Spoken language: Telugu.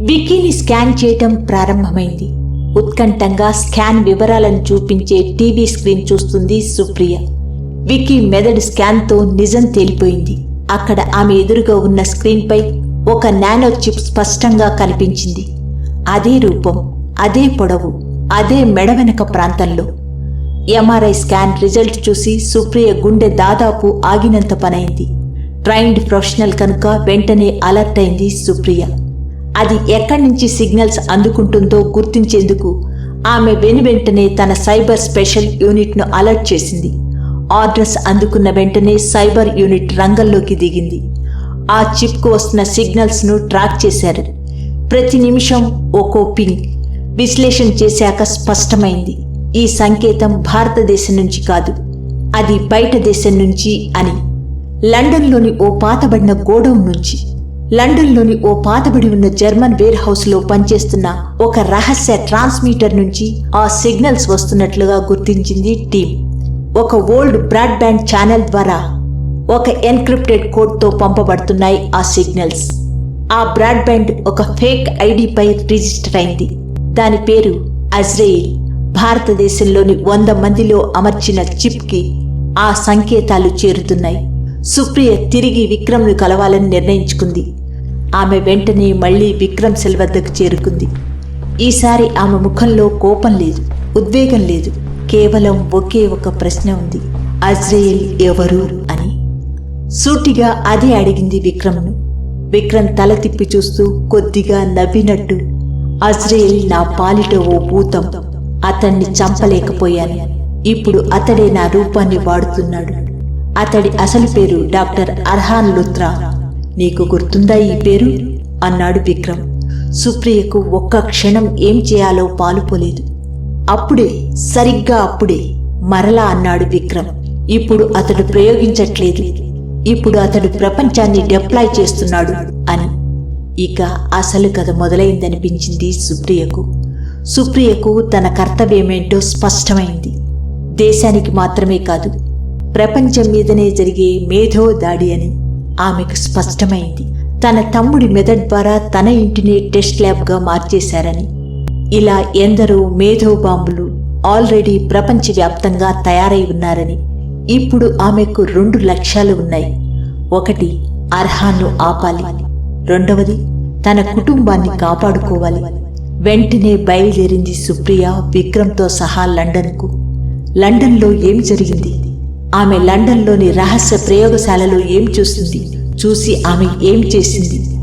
వికీని స్కాన్ చేయటం ప్రారంభమైంది. ఉత్కంఠంగా స్కాన్ వివరాలను చూపించే టీవీ స్క్రీన్ చూస్తుంది సుప్రియ. వికీ మెదడు స్కాన్తో నిజం తేలిపోయింది. అక్కడ ఆమె ఎదురుగా ఉన్న స్క్రీన్పై ఒక నానో చిప్ స్పష్టంగా కనిపించింది. అదే రూపం అదే పొడవు అదే మెడ వెనక ప్రాంతంలో. ఎంఆర్ఐ స్కాన్ రిజల్ట్ చూసి సుప్రియ గుండె దాదాపు ఆగినంత పనైంది. ట్రైన్డ్ ప్రొఫెషనల్ కనుక వెంటనే అలర్ట్ అయింది సుప్రియ. అది ఎక్కడి నుంచి సిగ్నల్స్ అందుకుంటుందో గుర్తించేందుకు ఆమె వెను వెంటనే తన సైబర్ స్పెషల్ యూనిట్ను అలర్ట్ చేసింది. ఆర్డర్స్ అందుకున్న వెంటనే సైబర్ యూనిట్ రంగంలోకి దిగింది. ఆ చిప్కు వస్తున్న సిగ్నల్స్ను ట్రాక్ చేశారు. ప్రతి నిమిషం ఒక్కో పింగ్ విశ్లేషణ చేశాక స్పష్టమైంది. ఈ సంకేతం భారతదేశం నుంచి కాదు అది బయట దేశం నుంచి అని. లండన్లోని ఓ పాతబడిన గోడౌన్ నుంచి. లండన్లోని ఓ పాతబడి ఉన్న జర్మన్ వేర్ హౌస్లో పనిచేస్తున్న ఒక రహస్య ట్రాన్స్మీటర్ నుంచి ఆ సిగ్నల్స్ వస్తున్నట్లుగా గుర్తించింది టీం ఒక ఓల్డ్ బ్రాడ్బ్యాండ్ ఛానల్ ద్వారా ఒక ఎన్క్రిప్టెడ్ కోడ్తో పంపబడుతున్నాయి ఆ సిగ్నల్స్. ఆ బ్రాడ్బ్యాండ్ ఒక ఫేక్ ఐడిపై రిజిస్టర్ అయింది. దాని పేరు అజ్రేయిల్. భారతదేశంలోని వంద మందిలో అమర్చిన చిప్కి ఆ సంకేతాలు చేరుతున్నాయి. సుప్రియ తిరిగి విక్రమ్ను కలవాలని నిర్ణయించుకుంది. ఆమె వెంటనే మళ్ళీ విక్రమ్ సెల్ వద్దకు చేరుకుంది. ఈసారి ఆమె ముఖంలో కోపం లేదు ఉద్వేగం లేదు. కేవలం ఒకే ఒక ప్రశ్న ఉంది అజ్రేయల్ ఎవరు అని. సూటిగా అదే అడిగింది విక్రమ్ను. విక్రమ్ తల తిప్పి చూస్తూ కొద్దిగా నవ్వినట్టు అజ్రేయల్ నా పాలిట ఓ భూతం అతన్ని చంపలేకపోయాను. ఇప్పుడు అతడే నా రూపాన్ని వాడుతున్నాడు. అతడి అసలు పేరు డాక్టర్ అర్హాన్ లుత్రా. నీకు గుర్తుందా ఈ పేరు? అన్నాడు విక్రమ్. సుప్రియకు ఒక్క క్షణం ఏం చేయాలో పాలుపోలేదు అప్పుడే సరిగ్గా అప్పుడే మరలా అన్నాడు విక్రమ్. ఇప్పుడు అతడు ప్రయోగించట్లేదు. ఇప్పుడు అతడు ప్రపంచాన్ని డిప్లాయ్ చేస్తున్నాడు అని. ఇక అసలు కథ మొదలైందనిపించింది సుప్రియకు. సుప్రియకు తన కర్తవ్యమేంటో స్పష్టమైంది. దేశానికి మాత్రమే కాదు ప్రపంచం మీదనే జరిగే మేధో దాడి అని ఆమెకు స్పష్టమైంది. తన తమ్ముడి మెదడ్ ద్వారా తన ఇంటిని టెస్ట్ ల్యాబ్గా మార్చేశారని ఇలా ఎందరో మేధో బాంబులు ఆల్రెడీ ప్రపంచవ్యాప్తంగా తయారై ఉన్నారని ఇప్పుడు ఆమెకు రెండు లక్ష్యాలు ఉన్నాయి. ఒకటి అర్హాన్ను ఆపాలి. రెండవది తన కుటుంబాన్ని కాపాడుకోవాలి. వెంటనే బయలుదేరింది సుప్రియ విక్రమ్తో సహా లండన్కు. లండన్లో ఏమి జరిగింది? ఆమె లండన్లోని రహస్య ప్రయోగశాలలో ఏం చూసింది? చూసి ఆమె ఏం చేసింది?